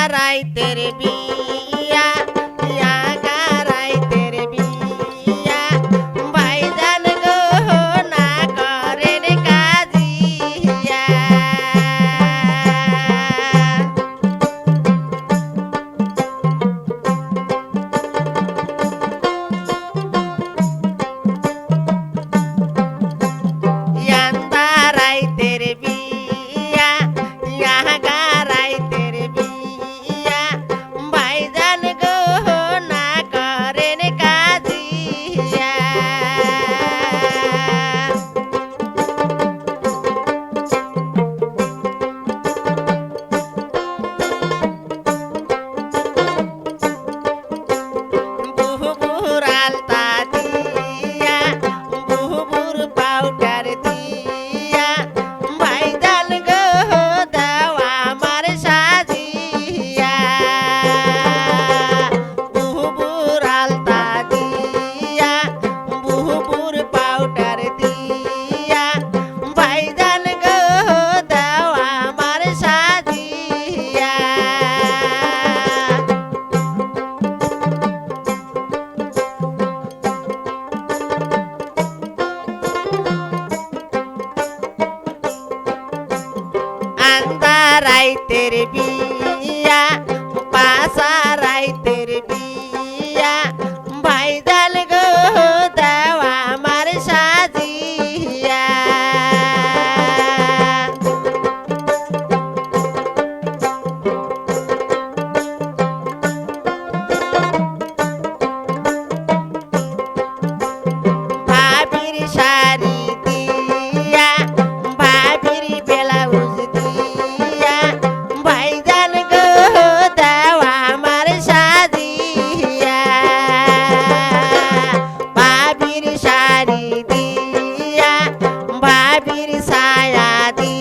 গারাইতের বিয়া বিয়া পাশারাইতের ছায়া দিয়া